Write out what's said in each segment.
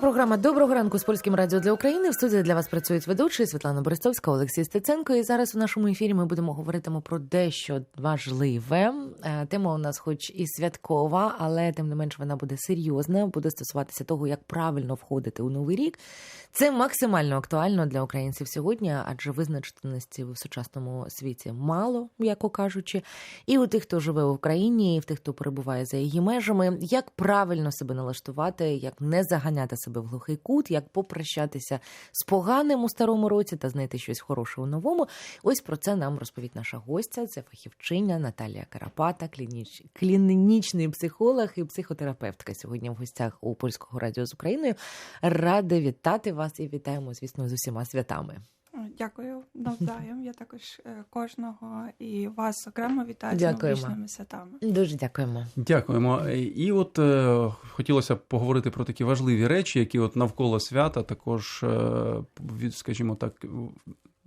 Програма Доброго ранку з польським радіо для України. В студії для вас працюють ведучі Світлана Борисовська, Олексій Стеценко. І зараз у нашому ефірі ми будемо говорити про дещо важливе. Е, Тема у нас, хоч і святкова, але тим не менш вона буде серйозна. Буде стосуватися того, як правильно входити у новий рік. Це максимально актуально для українців сьогодні, адже визначеності в сучасному світі мало, м'яко кажучи, і у тих, хто живе в Україні, і в тих, хто перебуває за її межами, як правильно себе налаштувати, як не заганяти себе в глухий кут, як попрощатися з поганим у старому році та знайти щось хороше у новому. Ось про це нам розповідь наша гостя. Це фахівчиня Наталія Карапата, клініч... клінічний психолог і психотерапевтка. Сьогодні в гостях у польського радіо з Україною. Ради вітати вас і вітаємо, звісно, з усіма святами. Дякую навзаєм. Я також е, кожного і вас окремо вітаю з Дякуємо. новорічними святами. Дуже дякуємо. Дякуємо. І от е, хотілося б поговорити про такі важливі речі, які от навколо свята також, е, від, скажімо так,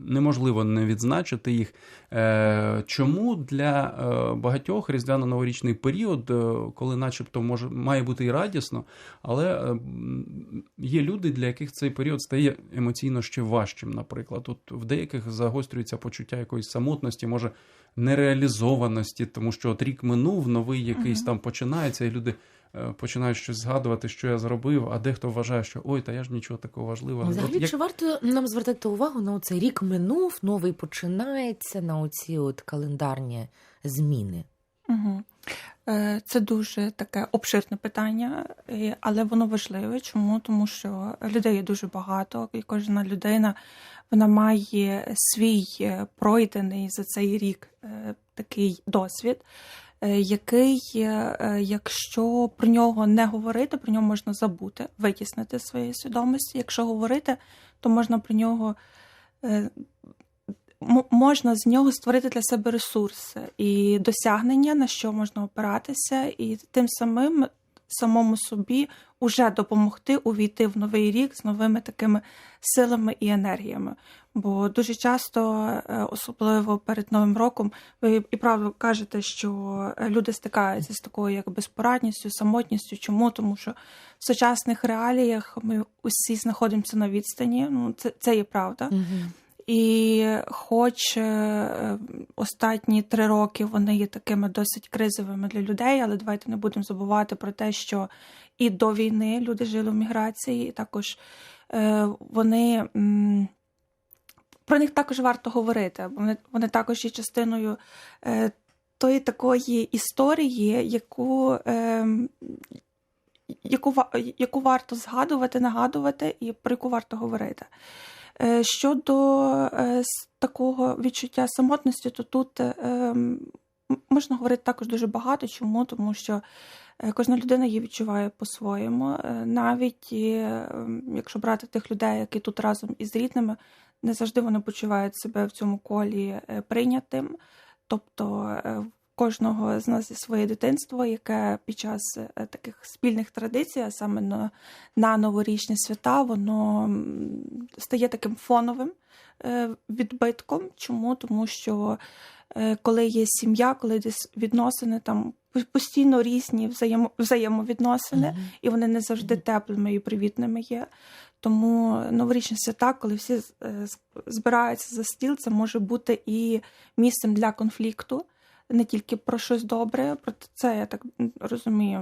неможливо не відзначити їх. Е, чому для е, багатьох різдвяно-новорічний період, е, коли, начебто, може має бути і радісно, але є люди, для яких цей період стає емоційно ще важчим. Наприклад, от в деяких загострюється почуття якоїсь самотності, може нереалізованості, тому що от рік минув, новий якийсь там починається, і люди. Е, Починають щось згадувати, що я зробив, а дехто вважає, що ой, та я ж нічого такого важливого. не Взагалі, зробив». чи варто нам звертати увагу на цей рік минув, новий починається на оці от календарні зміни? Угу. Це дуже таке обширне питання, але воно важливе. Чому? Тому що людей є дуже багато, і кожна людина вона має свій е, пройдений за цей рік такий досвід, який, е, е, якщо про нього не говорити, про нього можна забути, витіснити з своєї свідомості. Якщо говорити, то можна про нього. е, можна з нього створити для себе ресурси і досягнення, на що можна опиратися, і тим самим самому собі уже допомогти увійти в новий рік з новими такими силами і енергіями. Бо дуже часто, е, особливо перед новим роком, ви і правду кажете, що е, люди стикаються з такою як безпорадністю, самотністю. Чому? Тому що в сучасних реаліях ми усі знаходимося на відстані. Ну це, це є правда. Угу. І хоч е, останні три роки вони є такими досить кризовими для людей, але давайте не будемо забувати про те, що і до війни люди жили в міграції, і також е, вони про них також варто говорити, вони, вони також є частиною е, тої такої історії, яку. Яку, яку варто згадувати, нагадувати і про яку варто говорити. Е, Щодо е, такого відчуття самотності, то тут е, можна говорити також дуже багато. Чому? Тому що кожна людина її відчуває по-своєму. Навіть якщо брати тих людей, які тут разом із рідними, не завжди вони почувають себе в цьому колі прийнятим. Тобто кожного з нас своє дитинство, яке під час е, таких спільних традицій, а саме на, на новорічні свята, воно стає таким фоновим е, відбитком. Чому? Тому що е, коли є сім'я, коли десь відносини там постійно різні взаємо, взаємовідносини, і вони не завжди теплими і привітними є. Тому новорічні свята, коли всі збираються за стіл, це може бути і місцем для конфлікту. Не тільки про щось добре, про це я так розумію.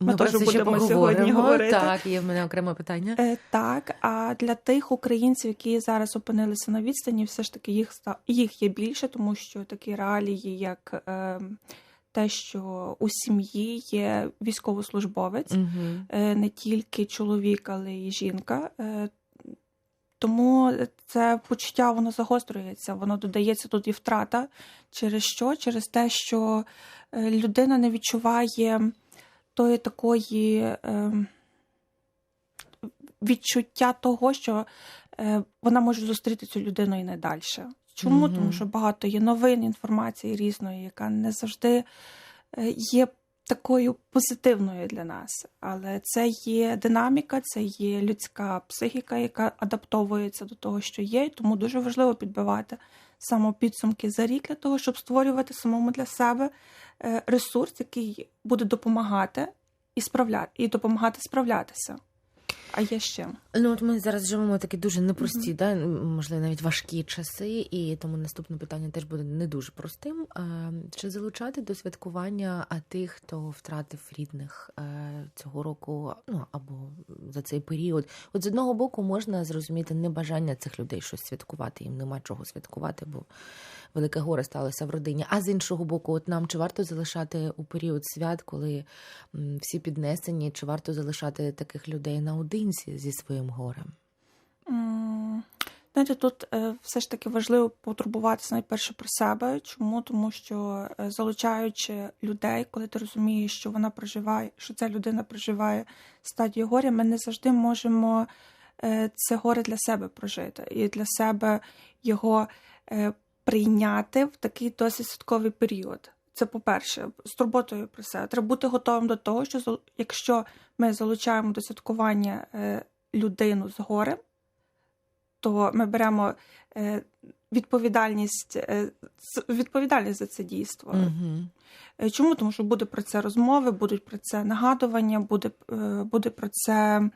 Ми, про теж будемо сьогодні говорити. Так, є в мене окреме питання. Е, так, а для тих українців, які зараз опинилися на відстані, все ж таки їх їх є більше, тому що такі реалії, як е, те, що у сім'ї є військовослужбовець, Угу. е, не тільки чоловік, але й жінка. Е, Тому це почуття воно загострюється, воно додається тут і втрата. Через що? Через те, що е, людина не відчуває тої такої е, відчуття того, що е, вона може зустріти цю людину і не далі. Чому? Мгм. Тому що багато є новин, інформації різної, яка не завжди е, є такою позитивною для нас. Але це є динаміка, це є людська психіка, яка адаптовується до того, що є. Тому дуже важливо підбивати самопідсумки за рік для того, щоб створювати самому для себе е, ресурс, який буде допомагати і справляти, і допомагати справлятися. А є ще. Ну, от ми зараз живемо такі дуже непрості, да, можливо, навіть важкі часи, і тому наступне питання теж буде не дуже простим. Чи залучати до святкування тих, хто втратив рідних е, цього року, ну або за цей період? От з одного боку можна зрозуміти небажання цих людей щось святкувати, їм нема чого святкувати, бо велике горе сталося в родині. А з іншого боку, от нам чи варто залишати у період свят, коли всі піднесені, чи варто залишати таких людей наодинці зі своїм горем? Знаєте, тут е, все ж таки важливо потурбуватися найперше про себе. Чому? Тому що е, залучаючи людей, коли ти розумієш, що вона проживає, що ця людина проживає стадію горя, ми не завжди можемо е, це горе для себе прожити і для себе його прийняти в такий досить святковий період. Це по-перше, з турботою про себе. Треба бути готовим до того, що якщо ми залучаємо до святкування е, людину з горем, то ми беремо е, відповідальність, е, відповідальність за це дійство. Угу. Чому? Тому що буде про це розмови, будуть про це нагадування, буде, буде про це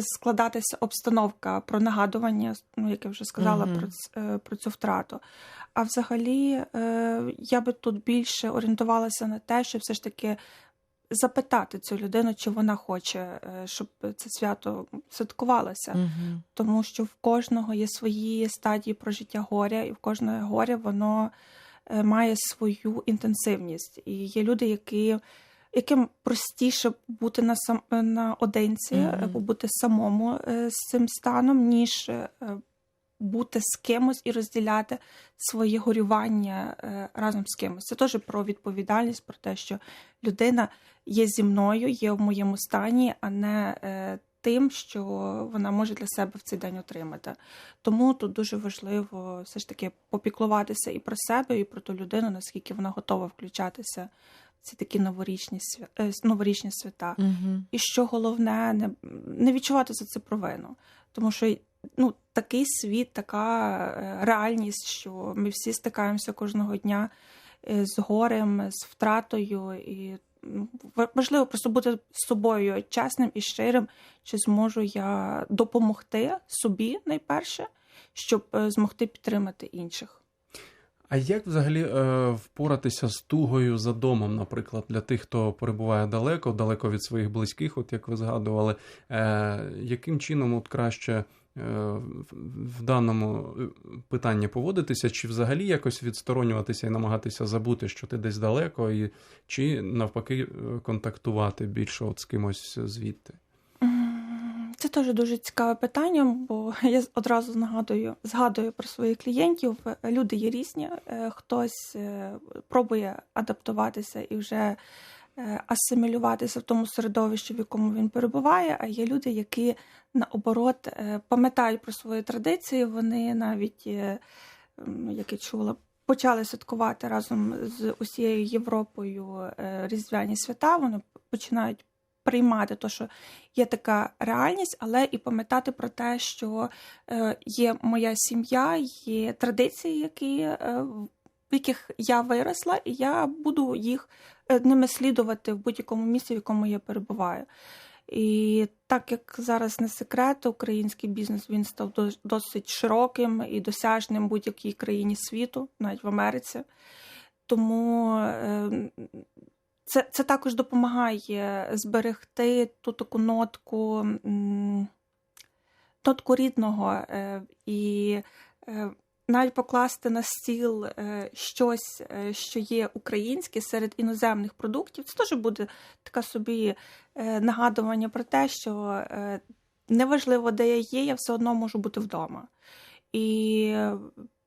складатися обстановка про нагадування, ну, як я вже сказала, Мгм. про, е, про цю втрату. А взагалі, е, я би тут більше орієнтувалася на те, що все ж таки запитати цю людину, чи вона хоче, е, щоб це свято святкувалося Угу. тому що в кожного є свої стадії прожиття горя, і в кожне горе воно має свою інтенсивність. І є люди, які, яким простіше бути на сам наодинці, Мгм. е, побути самому е, з цим станом, ніж е, бути з кимось і розділяти своє горювання е, разом з кимось. Це теж про відповідальність, про те, що людина є зі мною, є в моєму стані, а не е, тим, що вона може для себе в цей день отримати. Тому тут дуже важливо все ж таки попіклуватися і про себе, і про ту людину, наскільки вона готова включатися ці такі новорічні свя... е, новорічні свята. Угу. І що головне, не, не відчувати за це провину. Тому що ну, такий світ, така е, реальність, що ми всі стикаємося кожного дня е, з горем, з втратою. І ну, важливо просто бути з собою чесним і щирим, чи зможу я допомогти собі найперше, щоб змогти підтримати інших. А як взагалі е, впоратися з тугою за домом, наприклад, для тих, хто перебуває далеко, далеко від своїх близьких, от як ви згадували, е, яким чином от краще е, в- даному е, питанні поводитися, чи взагалі якось відсторонюватися і намагатися забути, що ти десь далеко, і чи навпаки е, контактувати більше от з кимось звідти? Це теж дуже цікаве питання, бо я одразу нагадую, згадую про своїх клієнтів. Люди є різні. Е, Хтось е, пробує адаптуватися і вже е, асимілюватися в тому середовищі, в якому він перебуває. А є люди, які наоборот пам'ятають про свої традиції. Вони навіть, як я чула, почали святкувати разом з усією Європою різдвяні свята. Вони починають приймати те, що є така реальність, але і пам'ятати про те, що е, є моя сім'я, є традиції, які, е, в яких я виросла, і я буду їх е, ними слідувати в будь-якому місці, в якому я перебуваю. І так як зараз не секрет, український бізнес він став дос- досить широким і досяжним в будь-якій країні світу, навіть в Америці. Тому це, це також допомагає зберегти ту таку нотку, нотку рідного е, і е, навіть покласти на стіл е, щось, що є українське серед іноземних продуктів. Це теж буде така собі нагадування про те, що неважливо, де я є, я все одно можу бути вдома. І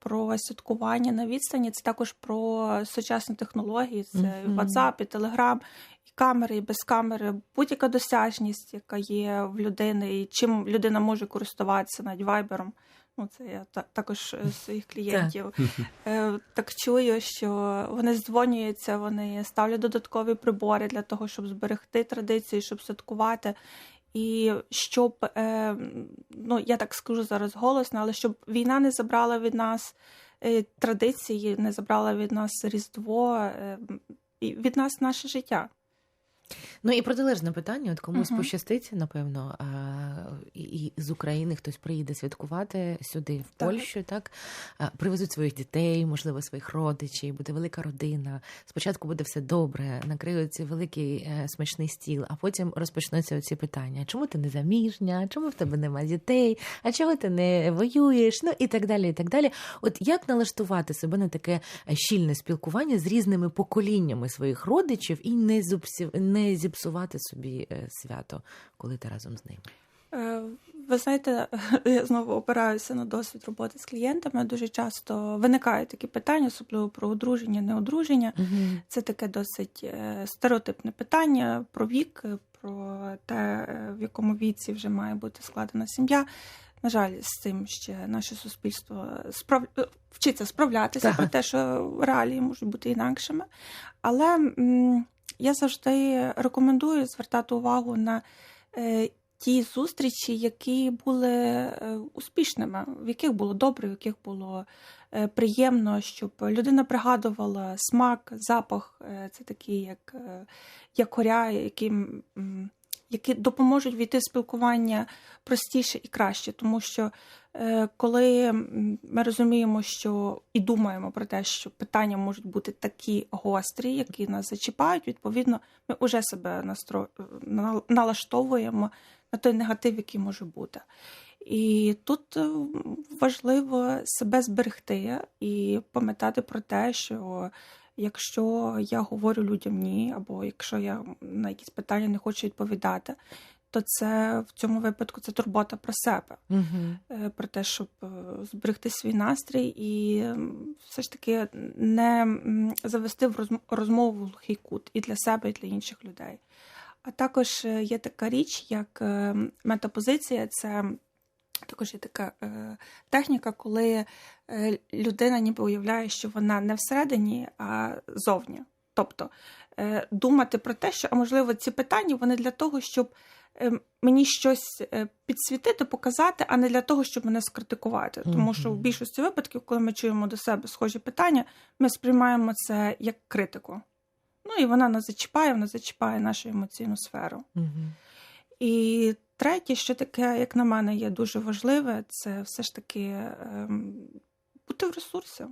про святкування на відстані це також про сучасні технології, це Мгм. WhatsApp, і Telegram, і камери, і без камери, будь-яка досяжність, яка є в людини, і чим людина може користуватися навіть вайбером. Ну, це я та- також е, своїх клієнтів е, так чую, що вони здзвонюються, вони ставлять додаткові прибори для того, щоб зберегти традиції, щоб святкувати. І щоб, е, ну я так скажу зараз голосно, але щоб війна не забрала від нас е, традиції, не забрала від нас Різдво, е, від нас наше життя. Ну і протилежне питання: от комусь Мгм. пощастить, напевно, а, і, і з України хтось приїде святкувати сюди, в Так. Польщу, так а, привезуть своїх дітей, можливо, своїх родичів, буде велика родина. Спочатку буде все добре, накриють великий е, смачний стіл, а потім розпочнуться оці питання: чому ти не заміжня? Чому в тебе немає дітей? А чого ти не воюєш? Ну і так далі. І так далі. От як налаштувати себе на таке щільне спілкування з різними поколіннями своїх родичів і не зупсі- не зіпсувати собі е, свято, коли ти разом з ними? Е, Ви знаєте, я знову опираюся на досвід роботи з клієнтами. Дуже часто виникають такі питання, особливо про одруження, неодруження. Це таке досить е, стереотипне питання про вік, про те, в якому віці вже має бути складена сім'я. На жаль, з цим ще наше суспільство справ... вчиться справлятися Так. про те, що реалії можуть бути інакшими. Але м, я завжди рекомендую звертати увагу на е, ті зустрічі, які були е, успішними, в яких було добре, в яких було е, приємно, щоб людина пригадувала смак, запах, це такі, як, е, якоря, які, м, які допоможуть війти в спілкування простіше і краще. Тому що е, коли ми розуміємо, що і думаємо про те, що питання можуть бути такі гострі, які нас зачіпають, відповідно, ми вже себе настро... налаштовуємо на той негатив, який може бути. І тут е, важливо себе зберегти і пам'ятати про те, що якщо я говорю людям ні, або якщо я на якісь питання не хочу відповідати, то це в цьому випадку це турбота про себе, Угу. про те, щоб е, зберегти свій настрій і все ж таки не завести в розмову глухий кут і для себе, і для інших людей. А також е, є така річ, як е, метапозиція, це також є така е, техніка, коли е, людина ніби уявляє, що вона не всередині, а зовні. Тобто е, думати про те, що, а можливо, ці питання вони для того, щоб е, мені щось е, підсвітити, показати, а не для того, щоб мене скритикувати. Тому що в більшості випадків, коли ми чуємо до себе схожі питання, ми сприймаємо це як критику. Ну і вона нас зачіпає, вона зачіпає нашу емоційну сферу. Угу. І третє, що таке, як на мене, є дуже важливе, це все ж таки ем, бути в ресурсі.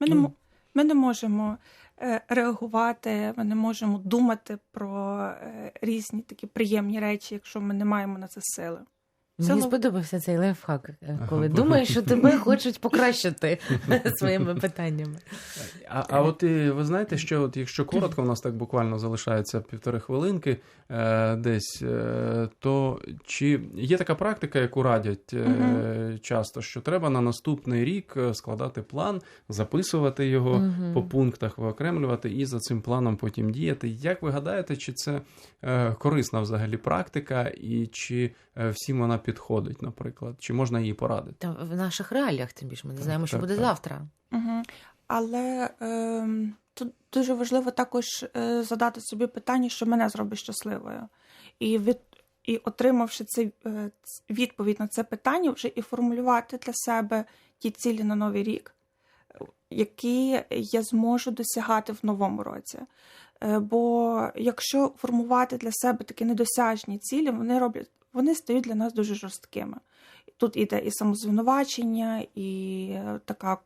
Ми не, mm. ми не можемо е, реагувати, ми не можемо думати про е, різні такі приємні речі, якщо ми не маємо на це сили. Мені Сила- сподобався цей лайфхак, е, коли Ага. думаєш, що тебе хочуть покращити своїми питаннями. А, а от ви знаєте, що от якщо коротко, у нас так буквально залишається півтори хвилинки е, десь, е, то чи є така практика, яку радять е, часто, що треба на наступний рік е, складати план, записувати його по пунктах, виокремлювати і за цим планом потім діяти. Як ви гадаєте, чи це е, корисна взагалі практика, і чи е, всім вона підходить, наприклад, чи можна її порадити? Та в наших реаліях, тим більше ми не знаємо, що так, буде так. завтра. Угу. Але ем, тут дуже важливо також е, задати собі питання, що мене зробить щасливою. І від і отримавши цей е, відповідь на це питання, вже і формулювати для себе ті цілі на новий рік, е, які я зможу досягати в новому році. Е, Бо якщо формувати для себе такі недосяжні цілі, вони роблять, вони стають для нас дуже жорсткими. Тут іде і самозвинувачення, і е, така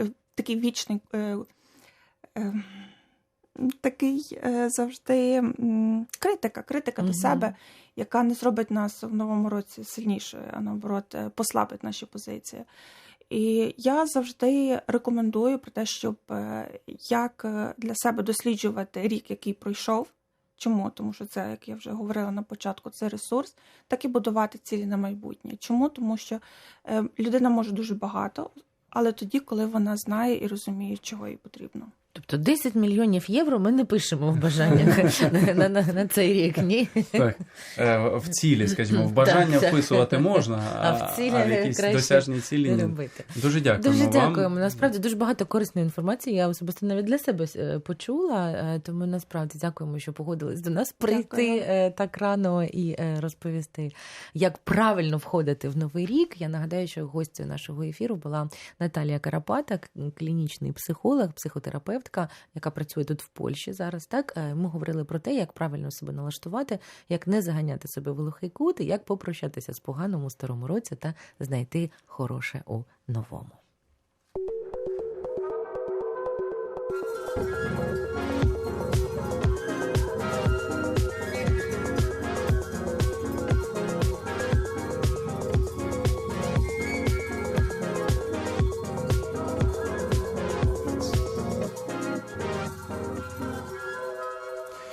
е, такий вічний, е, такий завжди критика, критика Мгм. до себе, яка не зробить нас в новому році сильнішою, а наоборот, послабить наші позиції. І я завжди рекомендую про те, щоб як для себе досліджувати рік, який пройшов. Чому? Тому що це, як я вже говорила на початку, це ресурс, так і будувати цілі на майбутнє. Чому? Тому що е, людина може дуже багато, але тоді, коли вона знає і розуміє, чого їй потрібно. Тобто 10 мільйонів євро ми не пишемо в бажаннях на, на, на, на цей рік, ні? Так, е, в цілі, скажімо, в бажання Так. вписувати можна, а, А в цілі а в якісь досяжні цілі Не робити. Дуже дякуємо Дуже вам. дякуємо. Насправді дуже багато корисної інформації. Я особисто навіть для себе е, почула. е, Тому насправді дякуємо, що погодились до нас прийти Дякую. так рано і розповісти, як правильно входити в новий рік. Я нагадаю, що гостю нашого ефіру була Наталія Карапата, клінічний психолог, психотерапевт. Психотерапевтка, яка працює тут в Польщі зараз. Так Е, ми говорили про те, як правильно себе налаштувати, як не заганяти себе в глухий кут, і як попрощатися з поганим у старому році та знайти хороше у новому.